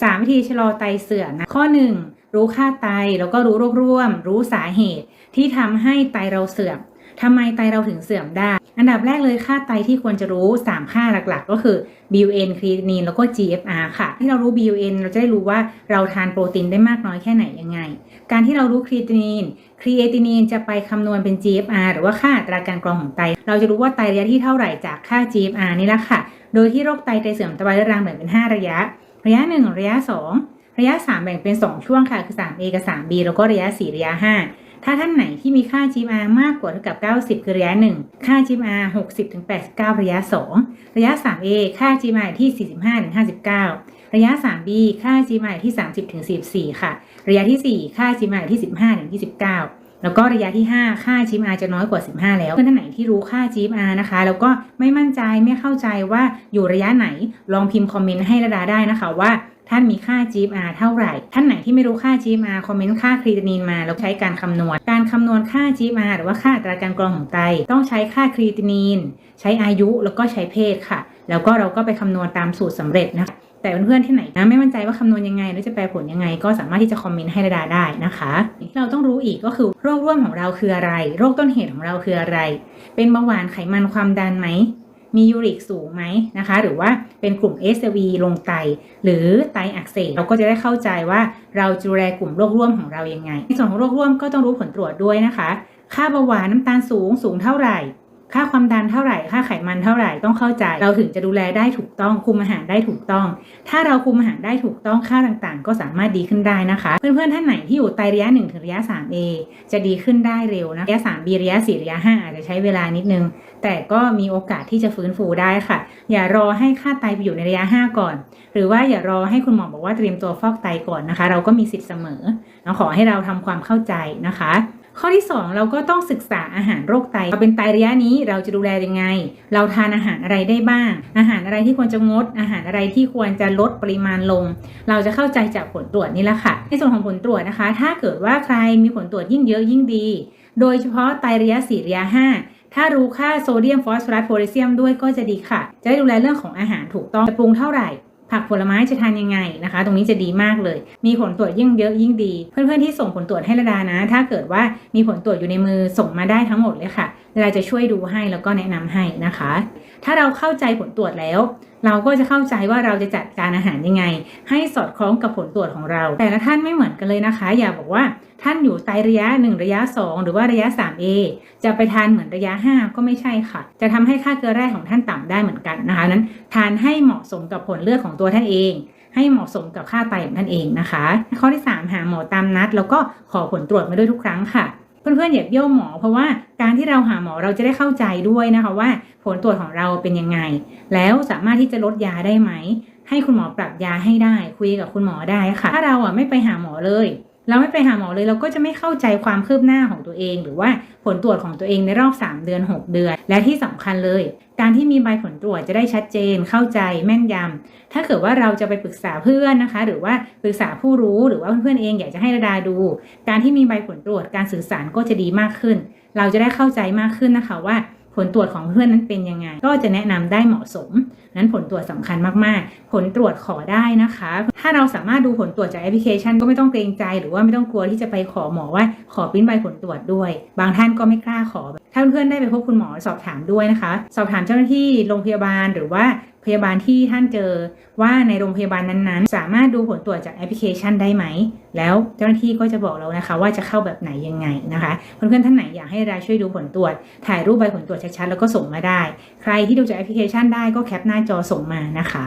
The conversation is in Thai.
3 วิธีชะลอไตเสื่อมนะข้อ 1 รู้ค่าไตแล้วก็รู้โรคร่วม รู้สาเหตุที่ทำให้ไตเราเสื่อมทำไมไตเราถึงเสื่อมได้ อันดับแรกเลยค่าไตที่ควรจะรู้ 3 ค่าหลักๆ ก็คือ BUN ครีตินินแล้วก็ GFR ค่ะ ที่เรารู้ BUN เราจะได้รู้ว่าเราทานโปรตีนได้มากน้อยแค่ไหนยังไง การที่เรารู้ครีตินินครีเอตินินจะไปคำนวณเป็น GFR หรือว่าค่าอัตราการกรองของไต เราจะรู้ว่าไตระยะที่เท่าไหร่จากค่า GFR นี่แหละค่ะ โดยที่โรคไตไตเสื่อมไตวายเรื้อรังแบ่งเป็น 5 ระยะ ระยะ 1 ระยะ 2 ระยะ 3 แบ่งเป็น 2 ช่วงค่ะ คือ 3A กับ 3B แล้วก็ระยะ 4 ระยะ 5 ถ้าท่านไหนที่มีค่า GMR มากกว่าเท่ากับ 90 คือระยะ 1 ค่า GMR 60ถึง89 ระยะ 2 ระยะ 3A ค่า GMR ที่ 45ถึง59 ระยะ 3B ค่า GMR ที่ 30ถึง44 ค่ะ ระยะที่ 4 ค่า GMR ที่ 15ถึง29 แล้วก็ระยะที่ 5 ค่า GMR จะน้อยกว่า 15 แล้วเพื่อนท่านไหนที่รู้ค่า GMR นะคะ แล้วก็ไม่มั่นใจไม่เข้าใจว่าอยู่ระยะไหนลองพิมพ์คอมเมนต์ให้ระดาได้นะคะว่าท่านมีค่า GMR เท่าไหร่ ท่านไหนที่ไม่รู้ค่า GMR คอมเมนต์ค่าครีตินินมา แล้วใช้การคำนวณ การคำนวณค่า GMR หรือว่าค่าอัตราการกรองของไต ต้องใช้ค่าครีตินิน ใช้อายุแล้วก็ใช้เพศค่ะ แล้วก็เราก็ไปคำนวณตามสูตรสำเร็จนะคะ แต่เพื่อนๆที่ไหนนะไม่มั่นใจว่าคำนวณยังไงหรือจะแปลผลยังไง ก็สามารถที่จะคอมเมนต์ให้ระดาได้นะคะสิ่งที่เราต้องรู้อีกก็คือโรคร่วมของเราคืออะไร โรคต้นเหตุของเราคืออะไร เป็นเบาหวานไขมันความดันไหมมียูริกสูงไหมนะคะ หรือว่าเป็นกลุ่ม SV ลงไต หรือไตอักเสบเราก็จะได้เข้าใจว่าเราจะดูแลกลุ่มโรคร่วมของเรายังไงในส่วนของโรคร่วมก็ต้องรู้ผลตรวจด้วยนะคะ ค่าเบาหวานน้ำตาลสูงสูงเท่าไหร่ ค่าความดันเท่าไหร่ ค่าไขมันเท่าไหร่ต้องเข้าใจ เราถึงจะดูแลได้ถูกต้อง คุมอาหารได้ถูกต้อง ถ้าเราคุมอาหารได้ถูกต้องค่าต่างๆ ก็สามารถดีขึ้นได้นะคะ เพื่อนๆท่านไหนที่อยู่ไตระยะ1ถึงระยะ 3A จะดีขึ้นได้เร็วนะระยะ 3B ระยะ 4 ระยะ 5 อาจจะใช้เวลานิดนึง แต่ก็มีโอกาสที่จะฟื้นฟูได้ค่ะ อย่ารอให้ค่าไตไปอยู่ในระยะ 5 ก่อน หรือว่าอย่ารอให้คุณหมอบอกว่าเตรียมตัวฟอกไตก่อนนะคะ เราก็มีสิทธิ์เสมอเราขอให้เราทำความเข้าใจนะคะ ข้อที่ 2 เราก็ต้องศึกษาอาหารโรคไตเราเป็นไตระยะนี้เราจะดูแลยังไง เราทานอาหารอะไรได้บ้าง อาหารอะไรที่ควรจะงด อาหารอะไรที่ควรจะลดปริมาณลง เราจะเข้าใจจากผลตรวจนี่แหละค่ะ ในส่วนของผลตรวจนะคะ ถ้าเกิดว่าใครมีผลตรวจยิ่งเยอะยิ่งดี โดยเฉพาะไตระยะ4ระยะ5ถ้ารู้ค่าโซเดียม ฟอสฟอรัส โพแทสเซียมด้วยก็จะดีค่ะ จะได้ดูแลเรื่องของอาหารถูกต้องจะปรุงเท่าไหร่ ผักผลไม้จะทานยังไงนะคะ ตรงนี้จะดีมากเลย มีผลตรวจยิ่งเยอะยิ่งดี เพื่อนๆที่ส่งผลตรวจให้ระดานะ ถ้าเกิดว่ามีผลตรวจอยู่ในมือส่งมาได้ทั้งหมดเลยค่ะระดาจะช่วยดูให้แล้วก็แนะนำให้นะคะ ถ้าเราเข้าใจผลตรวจแล้ว เราก็จะเข้าใจว่าเราจะจัดการอาหารยังไง ให้สอดคล้องกับผลตรวจของเรา แต่ละท่านไม่เหมือนกันเลยนะคะ อย่าบอกว่าท่านอยู่ไตระยะ 1 ระยะ 2 หรือว่าระยะ 3A จะไปทานเหมือนระยะ 5 ก็ไม่ใช่ค่ะ จะทำให้ค่าเกลือแร่ของท่านต่ำได้เหมือนกันนะคะนั้น ทานให้เหมาะสมกับผลเลือดของตัวท่านเอง ให้เหมาะสมกับค่าไตของท่านเองนะคะ ข้อที่ 3 หาหมอตามนัด แล้วก็ขอผลตรวจมาด้วยทุกครั้งค่ะเพื่อนๆอย่าเบี้ยวหมอเพราะว่าการที่เราหาหมอเราจะได้เข้าใจด้วยนะคะว่า ผลตรวจของเราเป็นยังไง แล้วสามารถที่จะลดยาได้ไหม ให้คุณหมอปรับยาให้ได้ คุยกับคุณหมอได้ค่ะ ถ้าเราอะไม่ไปหาหมอเลย เราไม่ไปหาหมอเลยเราก็จะไม่เข้าใจความคืบหน้าของตัวเอง หรือว่าผลตรวจของตัวเองในรอบ 3 เดือน 6 เดือน และที่สำคัญเลย การที่มีใบผลตรวจจะได้ชัดเจน เข้าใจแม่นยำถ้าเกิดว่าเราจะไปปรึกษาเพื่อนนะคะ หรือว่าปรึกษาผู้รู้หรือว่าเพื่อนๆเองอยากจะให้ระดาดู การที่มีใบผลตรวจการสื่อสารก็จะดีมากขึ้น เราจะได้เข้าใจมากขึ้นนะคะว่า ผลตรวจของเพื่อนนั้นเป็นยังไง ก็จะแนะนำได้เหมาะสม นั้นผลตรวจสำคัญมากๆ ผลตรวจขอได้นะคะ ถ้าเราสามารถดูผลตรวจจากแอปพลิเคชันก็ไม่ต้องเกรงใจ หรือว่าไม่ต้องกลัวที่จะไปขอหมอว่าขอปริ้นใบผลตรวจด้วย บางท่านก็ไม่กล้าขอถ้าเพื่อนๆได้ไปพบคุณหมอสอบถามด้วยนะคะ สอบถามเจ้าหน้าที่โรงพยาบาลหรือว่า พยาบาลที่ท่านเจอว่าในโรงพยาบาลนั้นๆ สามารถดูผลตรวจจากแอปพลิเคชันได้ไหม แล้วเจ้าหน้าที่ก็จะบอกเรานะคะ ว่าจะเข้าแบบไหนยังไงนะคะเพื่อนๆท่านไหนอยากให้รายช่วยดูผลตรวจ ถ่ายรูปใบผลตรวจชัดๆแล้วก็ส่งมาได้ ใครที่ดูจากแอปพลิเคชันได้ก็แคปหน้าจอส่งมานะคะ